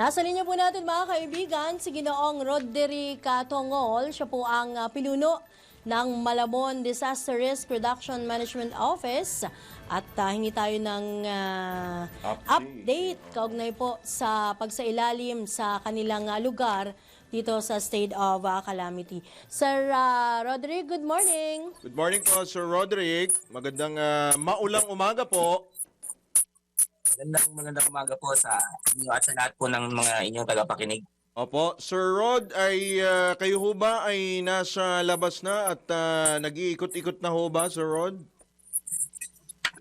Nasa linya po natin mga kaibigan, si Ginoong Roderick Tongol. Siya po ang ah, pinuno ng Malabon Disaster Risk Reduction Management Office. At ah, hingi tayo ng ah, Update. update kaugnay po sa pagsailalim sa kanilang ah, lugar dito sa state of ah, calamity. Sir ah, Roderick, good morning. Good morning po, Sir Roderick. Magandang ah, maulang umaga po. Magandang magandang umaga po sa inyo at sa lahat po ng mga inyong tagapakinig. Opo, Sir Rod, ay ah, kayo ho ba ay nasa labas na at ah, nag-iikot-ikot na ho ba, Sir Rod?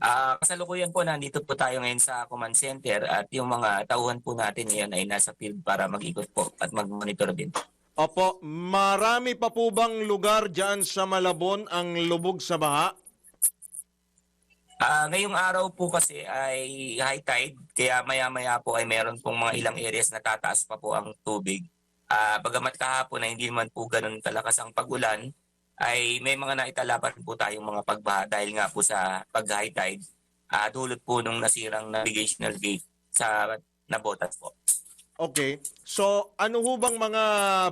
Ah, kasalukuyan po nandito po tayo ngayon sa command center at yung mga tauhan po natin ngayon ay nasa field para mag-ikot po at mag-monitor din. Opo, marami pa po bang lugar dyan sa Malabon ang lubog sa baha? Ah, ngayong araw po kasi ay high tide kaya maya-maya po ay meron pong mga ilang areas na tataas pa po ang tubig. Ah, bagamat kahapon ay hindi man po ganun kalakas ang pagulan, ay may mga naitalapan po tayong mga pagbaha dahil nga po sa pag-high tide, ah, dulot po nung nasirang navigational gate sa Nabotas po. Okay. So, ano ho bang mga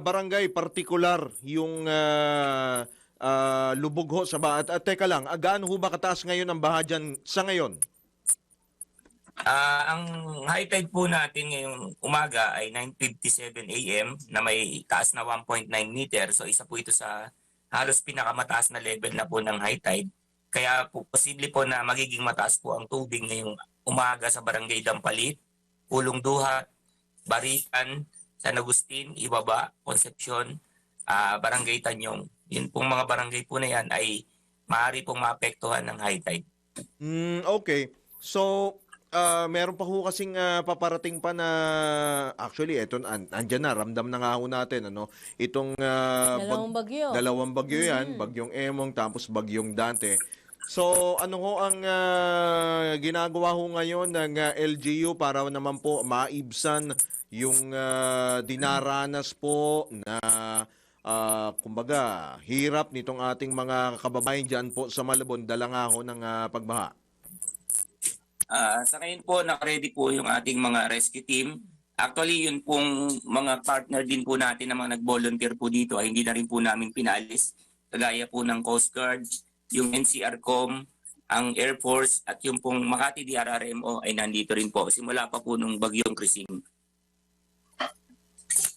barangay partikular yung ah, ah, lubog ho sa baha? At, at teka lang, ah, gaano ho ba kataas ngayon ang baha dyan sa ngayon? Ah, ang high tide po natin ngayong umaga ay 9:57 AM na may taas na 1.9 meter. So isa po ito sa halos pinakamataas na level na po ng high tide. Kaya po posible po na magiging mataas po ang tubig ngayong umaga sa Barangay Dampalit, Pulong Duha, Baritan, San Agustin, Ibaba, Concepcion, ah, Barangay Tanyong. Yun pong mga barangay po na yan ay maaari pong maapektuhan ng high tide. Mm, okay. So, ah, meron pa ho kasing ah, paparating pa na actually eto an, andyan na ramdam na nga ho natin ano itong bag- Dalawang bagyo. dalawang bagyo yan, bagyong Emong tapos bagyong Dante. So, ano ho ang ah, ginagawa ho ngayon ng ah, LGU para naman po maibsan yung ah, dinaranas po na ah, kumbaga hirap nitong ating mga kababayan diyan po sa Malabon dala nga ho ng ah, pagbaha. Ah, sa ngayon po, nakaready po yung ating mga rescue team. Actually, yun pong mga partner din po natin na mga nag-volunteer po dito ay hindi na rin po namin pinalis. Kagaya po ng Coast Guard, yung NCRCOM, ang Air Force at yung pong Makati DRRMO ay nandito rin po. Simula pa po nung bagyong Krising.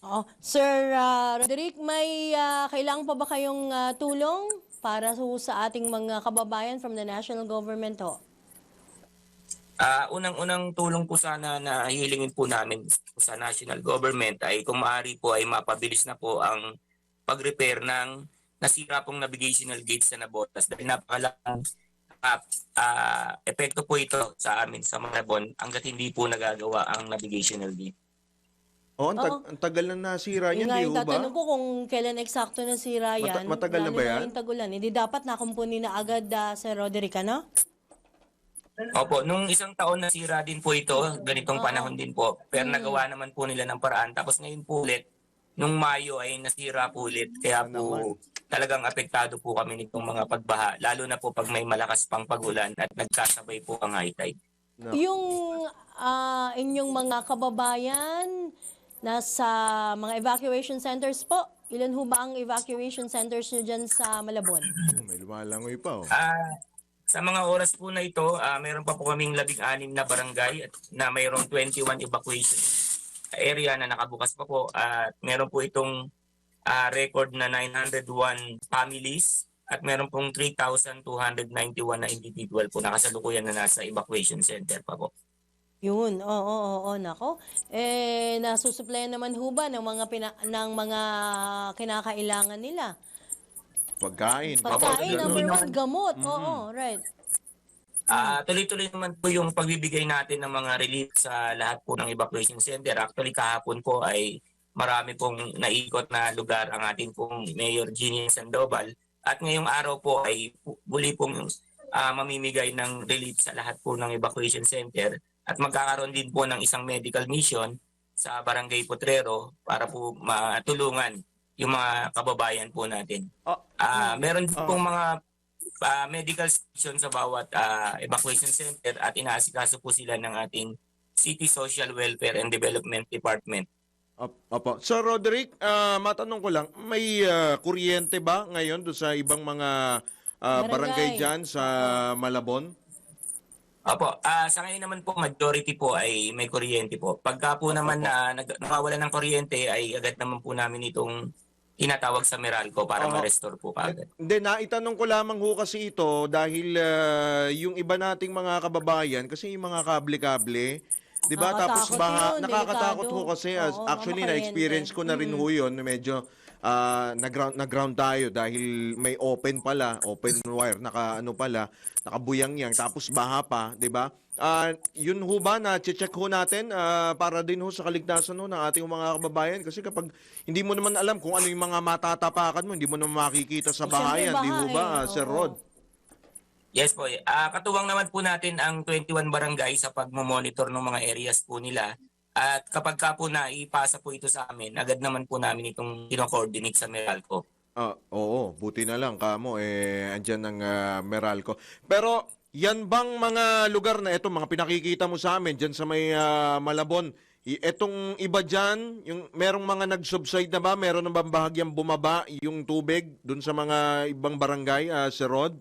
Oh, Sir ah, Roderick, may ah, kailangan pa ba kayong ah, tulong para so, sa ating mga kababayan from the national government ho? Ah, unang-unang tulong po sana na hilingin po namin sa national government ay kung maaari po ay mapabilis na po ang pag-repair ng nasira pong navigational gate sa Nabotas dahil napakalaking ah, ah, epekto po ito sa amin sa Malabon hanggat hindi po nagagawa ang navigational gate. Oh, ang, tag- Oo. ang tagal na nasira Yun niyan, nga di yung ho ba? tatanong ko kung kailan eksakto na sira Mata- yan. matagal na lalo ba yan? yung tagulan. Hindi dapat nakumpuni na agad, ah, Sir Roderick, ano? Opo, nung isang taon nasira din po ito, ganitong panahon din po. Pero Mm. nagawa naman po nila ng paraan. Tapos ngayon po ulit, nung Mayo ay nasira po ulit. Kaya po talagang apektado po kami nitong mga pagbaha. Lalo na po pag may malakas pang pagulan at nagkasabay po ang high tide. No. Yung ah, inyong mga kababayan nasa mga evacuation centers po, ilan ho ba ang evacuation centers nyo dyan sa Malabon? May lumalangoy pa oh. Ah, sa mga oras po na ito, ah, meron pa po kaming labing-anim na barangay at na mayroong 21 evacuation area na nakabukas pa po at meron po itong ah, record na 901 families at meron pong 3,291 na individual po nakasalukuyan na nasa evacuation center pa po. Yun, oo, oo, oo, nako. Eh, nasusuplayan naman ho ba ng mga, pina, ng mga kinakailangan nila? Pagkain. Pagkain, number one, gamot. Oo, right. Ah, tuloy-tuloy naman po yung pagbibigay natin ng mga relief sa lahat po ng evacuation center. Actually kahapon po ay marami pong naikot na lugar ang ating pong Mayor Jeannie Sandoval. At ngayong araw po ay muli pong ah, mamimigay ng relief sa lahat po ng evacuation center. At magkakaroon din po ng isang medical mission sa Barangay Potrero para po matulungan yung mga kababayan po natin. Ah, Ah, meron din Ah. pong mga ah, medical station sa bawat ah, evacuation center at inaasikaso po sila ng ating City Social Welfare and Development Department. Op- Opo. Sir Roderick, ah, matanong ko lang, may ah, kuryente ba ngayon doon sa ibang mga ah, Barangay. barangay dyan sa Malabon? Opo, ah sa ngayon naman po majority po ay may kuryente po. Pagka po naman na nag, nawawala ng kuryente ay agad naman po namin itong tinatawag sa Meralco para Oo. ma-restore po kaagad. Hindi, naitanong ko lamang ho kasi ito dahil ah, yung iba nating mga kababayan, kasi yung mga kable-kable, di ba? Tapos Nakakatakot baha, yun, nakakatakot delikado. ho kasi. as- Oo, actually, na-experience ko na rin ho yun. Medyo ah, nag-ground, nag-ground tayo dahil may open pala, open wire, naka ano pala, nakabuyang-yang, tapos baha pa, di ba? Ah, yun ho ba na check ho natin ah, para din ho sa kaligtasan ho ng ating mga kababayan kasi kapag hindi mo naman alam kung ano yung mga matatapakan mo, hindi mo naman makikita sa syempre, bahayan, di ho ba, ah, Sir. Rod? Yes po. Ah katuwang naman po natin ang 21 barangay sa pagmo-monitor ng mga areas po nila. At kapag ka po naipasa po ito sa amin, agad naman po namin itong kino-coordinate sa Meralco. Ah, oo, buti na lang kamo eh andyan ang ah, Meralco. Pero yan bang mga lugar na ito, mga pinakikita mo sa amin diyan sa may ah, Malabon, i- etong iba diyan, yung merong mga nag-subside na ba? Meron na bang bahagyang bumaba yung tubig dun sa mga ibang barangay, ah, Sir Rod?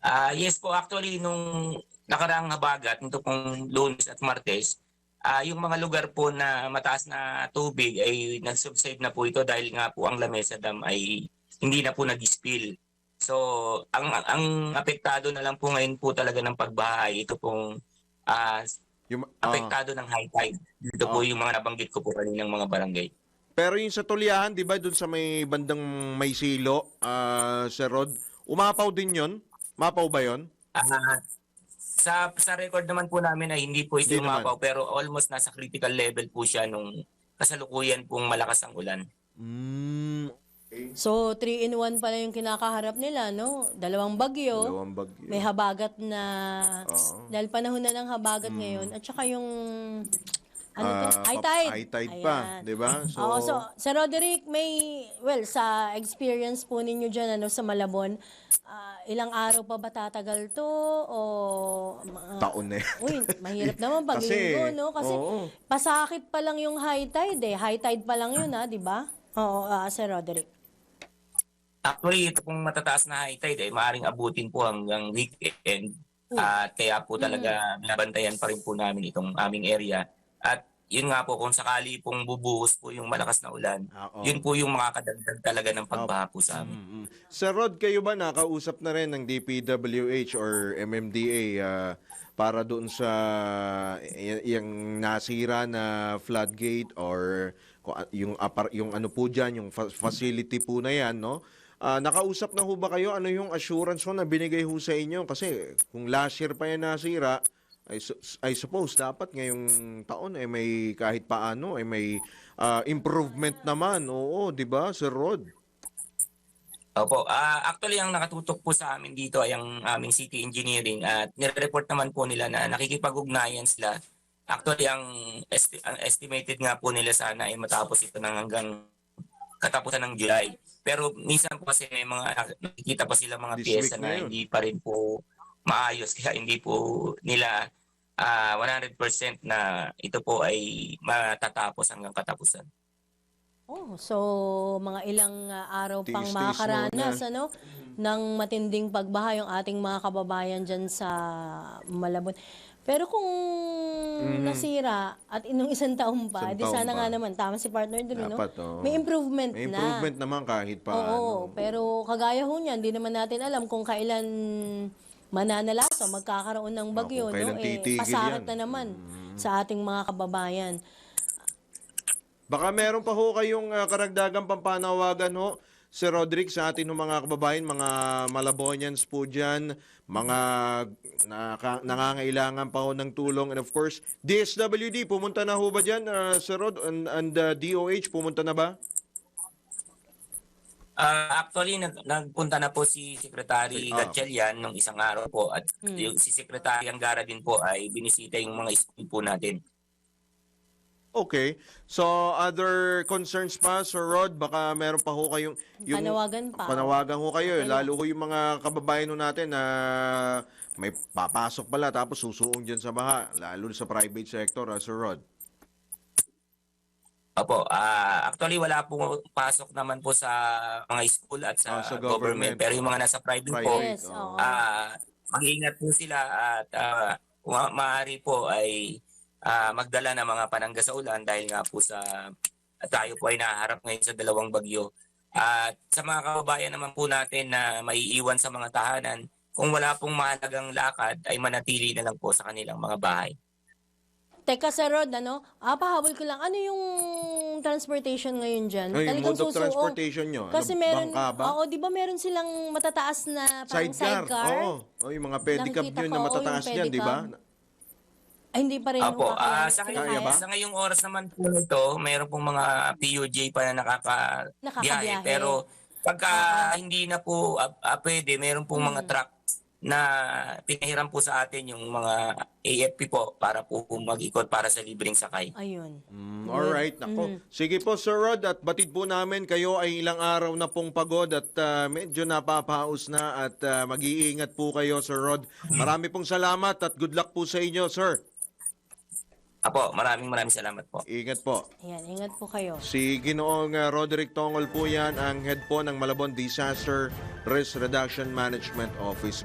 Ah yes po, actually nung nakaraang habagat, nito pong lunes at martes, ah yung mga lugar po na mataas na tubig ay nag-subside na po ito dahil nga po ang Lamesa Dam ay hindi na po nag-spill. So, ang ang apektado na lang po ngayon po talaga ng pagbaha ay ito pong ah, Yung, ah, apektado ng high tide. Dito po yung mga nabanggit ko po kaninang mga barangay. pero yung sa Tuliahan, 'di ba, dun sa may bandang may silo, ah, Sir Rod, umapaw din 'yon? Mapaw ba 'yon? Ah, sa sa record naman po namin ay hindi po ito Hindi naman. umapaw pero almost nasa critical level po siya nung kasalukuyan pong malakas ang ulan. Mm, So, 3 in 1 pala yung kinakaharap nila, no? Dalawang bagyo, dalawang bagyo. may habagat na, Oo. dahil panahon na ng habagat ngayon, at saka yung, ano? Ah, High tide. High tide pa, Ayan. 'di ba? Oo, so, Sir Roderick, may, well, sa experience po ninyo dyan, ano, sa Malabon, ah, ilang araw pa ba tatagal to? O, mga- taon na yan. Uy, mahirap naman pag Kasi, linggo, no? Kasi oo. pasakit pa lang yung high tide eh. High tide pa lang yun, ha, di ba? Oo, ah, Sir Roderick. Actually, ito pong matataas na high tide ay maaaring abutin po hanggang weekend. At kaya po talaga binabantayan pa rin po namin itong aming area. At yun nga po, kung sakali pong bubuhos po yung malakas na ulan, Ah, oo. yun po yung makakadagdag talaga ng pagbaha po sa amin. Mm-mm. Sir Rod, kayo ba nakausap na rin ng DPWH or MMDA ah, para doon sa yung nasira na floodgate or yung apar, yung ano po diyan, yung fa- facility po na 'yan, no? Ah, nakausap na ho ba kayo? Ano yung assurance ho na binigay ho sa inyo? Kasi kung last year pa yan nasira, I, su- I suppose dapat ngayong taon ay may kahit paano ay may ah, improvement naman. Oo, 'di ba, Sir Rod? Opo, ah actually ang nakatutok po sa amin dito ay ang aming city engineering at nire-report naman po nila na nakikipag-ugnayan sila. Actually ang, esti- ang estimated nga po nila sana ay matapos ito ng hanggang katapusan ng July. Pero minsan po kasi may mga nakikita pa sila mga This na hindi pa rin po maayos kaya hindi po nila ah 100% na ito po ay matatapos hanggang katapusan. Oh, so mga ilang uh, araw pang Tiis-tiis makakaranas ano ng matinding pagbaha yung ating mga kababayan diyan sa Malabon. Pero kung nasira at inong isang taon pa, Isang di sana pa. nga naman tama si partner dun, no? Dapat, oo. May improvement May na. improvement naman kahit pa Oo, ano. pero kagaya ho niyan, di naman natin alam kung kailan mananalaso, magkakaroon ng bagyo, kailan no? Eh, yan. na naman sa ating mga kababayan. Baka meron pa ho kayong ah, karagdagang pampanawagan ho, Sir Roderick, sa atin ng mga kababayan, mga Malabonians po dyan, mga naka, nangangailangan pa ho ng tulong. And of course, DSWD, pumunta na ho ba dyan, ah, Sir Rod? And, and ah, DOH, pumunta na ba? Ah, actually, nag, nagpunta na po si Secretary Ah. Gatchalian nung isang araw po at yung si Secretary Angara din po ay binisita yung mga school po natin. Okay. So, other concerns pa, Sir Rod? Baka meron pa ho kayong... Panawagan pa. Panawagan ho kayo. eh. Okay. Lalo ho yung mga kababayan ho natin na may papasok pala tapos susuong dyan sa baha. Lalo sa private sector, ah, Sir Rod. Opo, ah actually wala po pasok naman po sa mga school at sa, Ah, sa government. government. Pero yung mga nasa private, po, Private. Yes, oo. ah mag-ingat po sila at ah, ma- maaari po ay ah, magdala ng mga panangga sa ulan dahil nga po sa tayo po ay naharap ngayon sa dalawang bagyo. At sa mga kababayan naman po natin na maiiwan sa mga tahanan, kung wala pong mahalagang lakad ay manatili na lang po sa kanilang mga bahay. Teka, Sir Rod, ano? Ah, pahabol ko lang. Ano yung transportation ngayon dyan? Ay, yung mode of susuong. transportation nyo. Ano, Kasi meron, bangka ba? oo, di ba meron silang matataas na parang Sidecar. sidecar? Oo. Oh, yung mga pedicab Nakikita nyo ko, na oo, matataas yung yan, di ba? pedicab. Ay, hindi pa rin yung ah, sa, Kaya ngayong, ba? sa ngayong oras naman po nito, mayroon pong mga PUJ pa na nakakabiyahe. Nakakabiyahe. Pero pagka hindi na po ah, ah, pwede, mayroon pong mga Mm. truck na pinahiram po sa atin yung mga AFP po para po mag-ikot para sa libreng sakay. Ayun. Mm, alright, nako. Mm. Sige po, Sir Rod, at batid po namin kayo ay ilang araw na pong pagod at ah, medyo napapaus na at ah, mag-iingat po kayo, Sir Rod. Marami pong salamat at good luck po sa inyo, Sir. Apo, maraming maraming salamat po. Ingat po. Ayan, ingat po kayo. Si Ginoong ah, Roderick Tongol po yan, ang head po ng Malabon Disaster Risk Reduction Management Office.